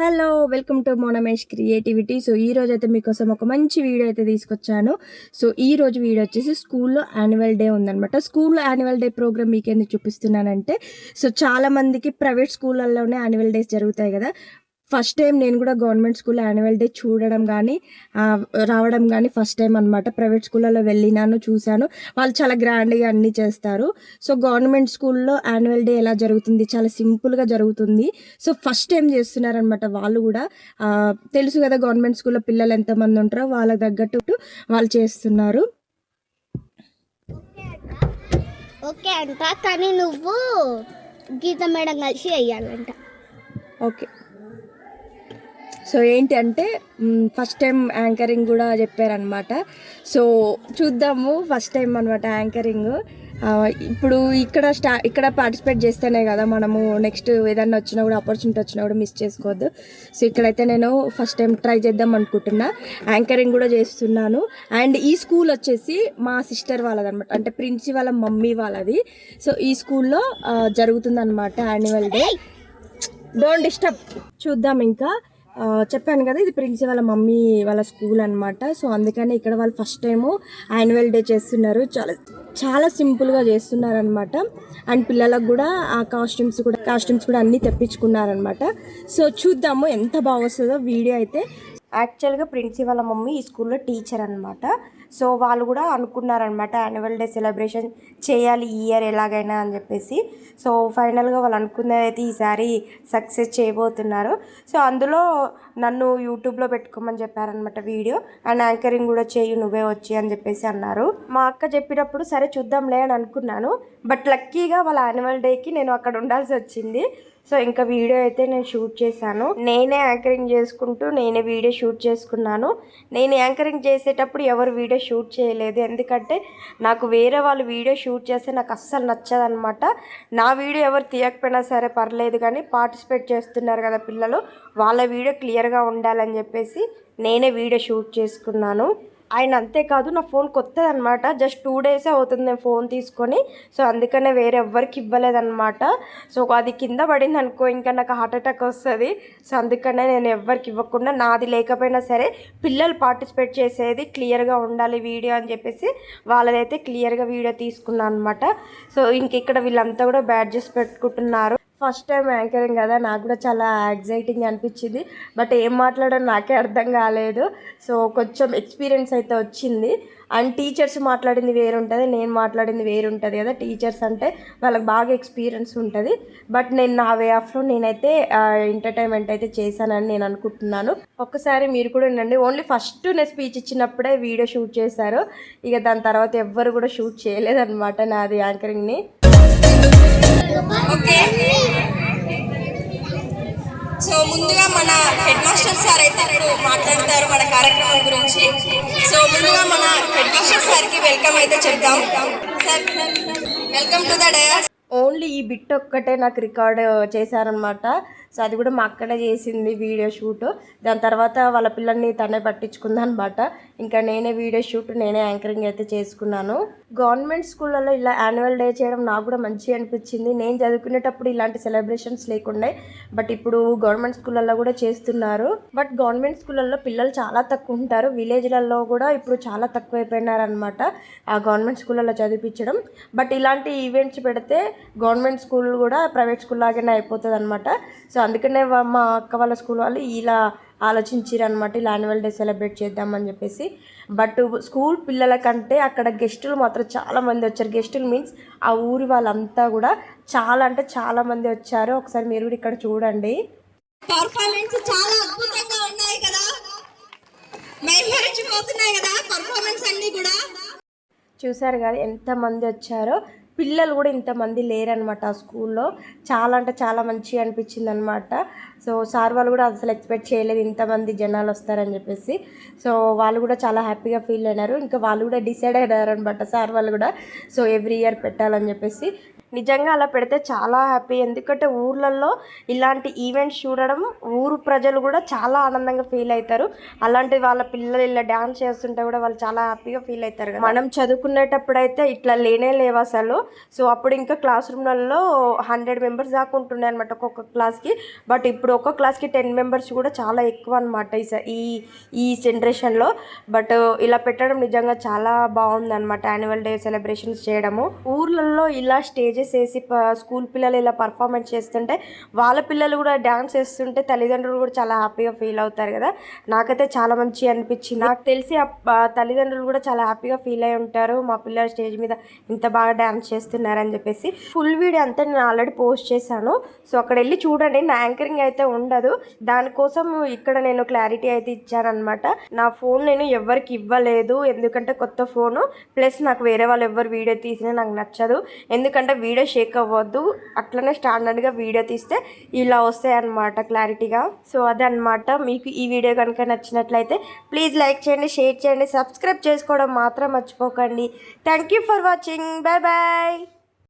Hello welcome to Monamesh creativity so ఈ రోజు అయితే మీకోసం ఒక మంచి వీడియో అయితే తీసుకొచ్చాను. సో ఈ రోజు వీడియో వచ్చేసి స్కూల్లో యాన్యువల్ డే ఉందన్నమాట. స్కూల్లో యాన్యువల్ డే ప్రోగ్రామ్ మీకు ఎందుకు చూపిస్తున్నానంటే సో చాలా మందికి ప్రైవేట్ స్కూళ్ళల్లోనే యాన్యువల్ డేస్ జరుగుతాయి కదా. ఫస్ట్ టైం నేను కూడా గవర్నమెంట్ స్కూల్లో యాన్యువల్ డే చూడడం కానీ రావడం కానీ ఫస్ట్ టైం అనమాట ప్రైవేట్ స్కూళ్ళలో వెళ్ళినాను చూశాను. వాళ్ళు చాలా గ్రాండ్గా అన్నీ చేస్తారు. సో గవర్నమెంట్ స్కూల్లో యాన్యువల్ డే ఎలా జరుగుతుంది? చాలా సింపుల్గా జరుగుతుంది. సో ఫస్ట్ టైం చేస్తున్నారనమాట వాళ్ళు కూడా. తెలుసు కదా గవర్నమెంట్ స్కూల్లో పిల్లలు ఎంతమంది ఉంటారో వాళ్ళకి తగ్గట్టు వాళ్ళు చేస్తున్నారు. ఓకే అంట. కానీ నువ్వు గీత మేడం కలిసి వెయ్యాలంట. ఓకే. సో ఏంటి అంటే ఫస్ట్ టైం యాంకరింగ్ కూడా చెప్పారనమాట సో చూద్దాము ఫస్ట్ టైం అనమాట యాంకరింగ్ ఇప్పుడు ఇక్కడ స్టా ఇక్కడ పార్టిసిపేట్ చేస్తేనే కదా మనము నెక్స్ట్ ఏదన్నా వచ్చినా కూడా ఆపర్చునిటీ వచ్చినా కూడా మిస్ చేసుకోవద్దు. సో ఇక్కడైతే నేను ఫస్ట్ టైం ట్రై చేద్దాం అనుకుంటున్నా. యాంకరింగ్ కూడా చేస్తున్నాను. అండ్ ఈ స్కూల్ వచ్చేసి మా సిస్టర్ వాళ్ళదనమాట అంటే ప్రిన్సి వాళ్ళ మమ్మీ వాళ్ళది. సో ఈ స్కూల్లో జరుగుతుందనమాట యాన్యువల్ డే డోంట్ డిస్టర్బ్ చూద్దాం ఇంకా. చెప్పాను కదా ఇది ప్రిన్సి వాళ్ళ మమ్మీ వాళ్ళ స్కూల్ అనమాట సో అందుకని ఇక్కడ వాళ్ళు ఫస్ట్ టైము యాన్యువల్ డే చేస్తున్నారు. చాలా చాలా సింపుల్గా చేస్తున్నారు అనమాట అండ్ పిల్లలకు కూడా ఆ కాస్ట్యూమ్స్ కూడా కాస్ట్యూమ్స్ కూడా అన్నీ తెప్పించుకున్నారనమాట సో చూద్దాము ఎంత బాగా వస్తుందో వీడియో అయితే. యాక్చువల్గా ప్రిన్సి వాళ్ళ మమ్మీ ఈ స్కూల్లో టీచర్ అనమాట సో వాళ్ళు కూడా అనుకున్నారనమాట యాన్యువల్ డే సెలబ్రేషన్ చేయాలి ఈ ఇయర్ ఎలాగైనా అని చెప్పేసి. సో ఫైనల్గా వాళ్ళు అనుకున్నది అయితే ఈసారి సక్సెస్ చేయబోతున్నారు. సో అందులో నన్ను యూట్యూబ్లో పెట్టుకోమని చెప్పారనమాట వీడియో. అండ్ యాంకరింగ్ కూడా చేయి నువ్వే వచ్చి అని చెప్పేసి అన్నారు. మా అక్క చెప్పినప్పుడు సరే చూద్దాంలే అని అనుకున్నాను. బట్ లక్కీగా వాళ్ళ యాన్యువల్ డేకి నేను అక్కడ ఉండాల్సి వచ్చింది. సో ఇంకా వీడియో అయితే నేను షూట్ చేశాను. నేనే యాంకరింగ్ చేసుకుంటూ నేనే వీడియో షూట్ చేసుకున్నాను. నేను యాంకరింగ్ చేసేటప్పుడు ఎవరు వీడియో షూట్ చేయలేదు. ఎందుకంటే నాకు వేరే వాళ్ళు వీడియో షూట్ చేస్తే నాకు అస్సలు నచ్చదనమాట నా వీడియో ఎవరు తీయకపోయినా సరే పర్లేదు కానీ పార్టిసిపేట్ చేస్తున్నారు కదా పిల్లలు వాళ్ళ వీడియో క్లియర్ క్లియర్గా ఉండాలని చెప్పేసి నేనే వీడియో షూట్ చేసుకున్నాను. ఆయన అంతేకాదు నా ఫోన్ కొత్తది అనమాట జస్ట్ టూ డేసే అవుతుంది నేను ఫోన్ తీసుకొని. సో అందుకనే వేరే ఎవ్వరికి ఇవ్వలేదన్నమాట. సో అది కింద పడింది అనుకో ఇంకా నాకు హార్ట్ అటాక్ వస్తుంది. సో అందుకనే నేను ఎవ్వరికి ఇవ్వకుండా నాది లేకపోయినా సరే పిల్లలు పార్టిసిపేట్ చేసేది క్లియర్గా ఉండాలి వీడియో అని చెప్పేసి వాళ్ళదైతే క్లియర్గా వీడియో తీసుకున్నాను అనమాట సో ఇంక ఇక్కడ వీళ్ళంతా కూడా బ్యాడ్జెస్ పెట్టుకుంటున్నారు. ఫస్ట్ టైం యాంకరింగ్ కదా నాకు కూడా చాలా ఎగ్జైటింగ్ అనిపించింది. బట్ ఏం మాట్లాడడం నాకే అర్థం కాలేదు. సో కొంచెం ఎక్స్పీరియన్స్ అయితే వచ్చింది. అండ్ టీచర్స్ మాట్లాడింది వేరు ఉంటుంది నేను మాట్లాడింది వేరు ఉంటుంది కదా. టీచర్స్ అంటే వాళ్ళకి బాగా ఎక్స్పీరియన్స్ ఉంటుంది. బట్ నేను నా వే ఆఫ్లో నేనైతే ఎంటర్టైన్మెంట్ అయితే చేశానని నేను అనుకుంటున్నాను. ఒక్కసారి మీరు కూడా వినండి ఓన్లీ ఫస్ట్ నేను స్పీచ్ ఇచ్చినప్పుడే వీడియో షూట్ చేశారు. ఇక దాని తర్వాత ఎవ్వరు కూడా షూట్ చేయలేదన్నమాట నాది యాంకరింగ్ని. ఓకే. ముందుగా మన హెడ్ మాస్టర్ సార్ అయితే ఇప్పుడు మాట్లాడతారు మన కార్యక్రమం గురించి. సో ముందుగా మన హెడ్ మాస్టర్ సార్కి వెల్కమ్ అయితే చెప్తాం sir welcome to the dais. Only ఈ బిట్ ఒక్కటే నాకు రికార్డ్ చేశారనమాట సో అది కూడా మా అక్కడే చేసింది వీడియో షూట్. దాని తర్వాత వాళ్ళ పిల్లల్ని తనే పట్టించుకుందనమాట ఇంకా నేనే వీడియో షూట్ నేనే యాంకరింగ్ అయితే చేసుకున్నాను. గవర్నమెంట్ స్కూళ్ళలో ఇలా యాన్యువల్ డే చేయడం నాకు కూడా మంచిగా అనిపించింది. నేను చదువుకునేటప్పుడు ఇలాంటి సెలబ్రేషన్స్ లేకుండే బట్ ఇప్పుడు గవర్నమెంట్ స్కూళ్ళల్లో కూడా చేస్తున్నారు. బట్ గవర్నమెంట్ స్కూళ్ళల్లో పిల్లలు చాలా తక్కువ ఉంటారు. విలేజ్లలో కూడా ఇప్పుడు చాలా తక్కువ అయిపోయినారనమాట ఆ గవర్నమెంట్ స్కూళ్ళలో చదివించడం. బట్ ఇలాంటి ఈవెంట్స్ పెడితే గవర్నమెంట్ స్కూల్ కూడా ప్రైవేట్ స్కూల్ లాగానే అయిపోతుంది అనమాట సో అందుకనే వా- మా అక్క వాళ్ళ స్కూల్ వాళ్ళు ఇలా ఆలోచించారు అనమాట ఇలా యాన్యువల్ డే సెలబ్రేట్ చేద్దామని చెప్పేసి. బట్ స్కూల్ పిల్లల కంటే అక్కడ గెస్టులు మాత్రం చాలా మంది వచ్చారు. గెస్టులు మీన్స్ ఆ ఊరి వాళ్ళంతా కూడా చాలా అంటే చాలా మంది వచ్చారు. ఒకసారి మీరు కూడా ఇక్కడ చూడండి. పర్ఫార్మెన్స్ చాలా అద్భుతంగా ఉన్నాయి కదా. కదా పర్ఫార్మెన్స్ అన్ని కూడా. చూసారు కదా ఎంతమంది వచ్చారో. పిల్లలు కూడా ఇంతమంది లేరనమాట ఆ స్కూల్లో. చాలా అంటే చాలా మంచిగా అనిపించింది అనమాట సో సార్ వాళ్ళు కూడా అసలు ఎక్స్పెక్ట్ చేయలేదు ఇంతమంది జనాలు వస్తారని చెప్పేసి. సో వాళ్ళు కూడా చాలా హ్యాపీగా ఫీల్ అయినారు. ఇంకా వాళ్ళు కూడా డిసైడ్ అయినారు అనమాట సార్ వాళ్ళు కూడా. సో ఎవ్రీ ఇయర్ పెట్టాలని చెప్పేసి. నిజంగా అలా పెడితే చాలా హ్యాపీ. ఎందుకంటే ఊర్లలో ఇలాంటి ఈవెంట్స్ చూడడం ఊరు ప్రజలు కూడా చాలా ఆనందంగా ఫీల్ అవుతారు అలాంటి వాళ్ళ పిల్లలు ఇలా డ్యాన్స్ చేస్తుంటే కూడా వాళ్ళు చాలా హ్యాపీగా ఫీల్ అవుతారు కదా. మనం చదువుకునేటప్పుడు అయితే ఇట్లా లేనే లేవు అసలు. సో అప్పుడు ఇంకా క్లాస్ రూమ్లలో హండ్రెడ్ మెంబర్స్ దాకా ఉంటుండే అనమాట ఒక్కొక్క క్లాస్కి బట్ ఇప్పుడు ఒక్కొక్క క్లాస్కి టెన్ మెంబర్స్ కూడా చాలా ఎక్కువ అనమాట ఈ స- ఈ ఈ జనరేషన్లో బట్ ఇలా పెట్టడం నిజంగా చాలా బాగుంది అనమాట యాన్యువల్ డే సెలబ్రేషన్స్ చేయడము. ఊర్లలో ఇలా స్టేజెస్ వేసి స్కూల్ పిల్లలు ఇలా పర్ఫార్మెన్స్ చేస్తుంటే వాళ్ళ పిల్లలు కూడా డ్యాన్స్ చేస్తుంటే తల్లిదండ్రులు కూడా చాలా హ్యాపీగా ఫీల్ అవుతారు కదా. నాకైతే చాలా మంచి అనిపించింది. నాకు తెలిసి తల్లిదండ్రులు కూడా చాలా హ్యాపీగా ఫీల్ అయి ఉంటారు. మా పిల్లలు స్టేజ్ మీద ఇంత బాగా డ్యాన్స్ చేస్తారు చేస్తున్నారని చెప్పేసి ఫుల్ వీడియో అంతా నేను ఆల్రెడీ పోస్ట్ చేశాను. సో అక్కడ వెళ్ళి చూడండి నా యాంకరింగ్ అయితే ఉండదు. దానికోసం ఇక్కడ నేను క్లారిటీ అయితే ఇచ్చానమాట నా ఫోన్ నేను ఎవరికి ఇవ్వలేదు ఎందుకంటే కొత్త ఫోను ప్లస్ నాకు వేరే వాళ్ళు ఎవరు వీడియో తీసినా నాకు నచ్చదు. ఎందుకంటే వీడియో షేక్ అవ్వద్దు. అట్లనే స్టాండర్డ్గా వీడియో తీస్తే ఇలా వస్తాయి అనమాట క్లారిటీగా సో అదనమాట మీకు ఈ వీడియో కనుక నచ్చినట్లయితే ప్లీజ్ లైక్ చేయండి షేర్ చేయండి సబ్స్క్రైబ్ చేసుకోవడం మాత్రం మర్చిపోకండి. Thank you for watching bye bye bye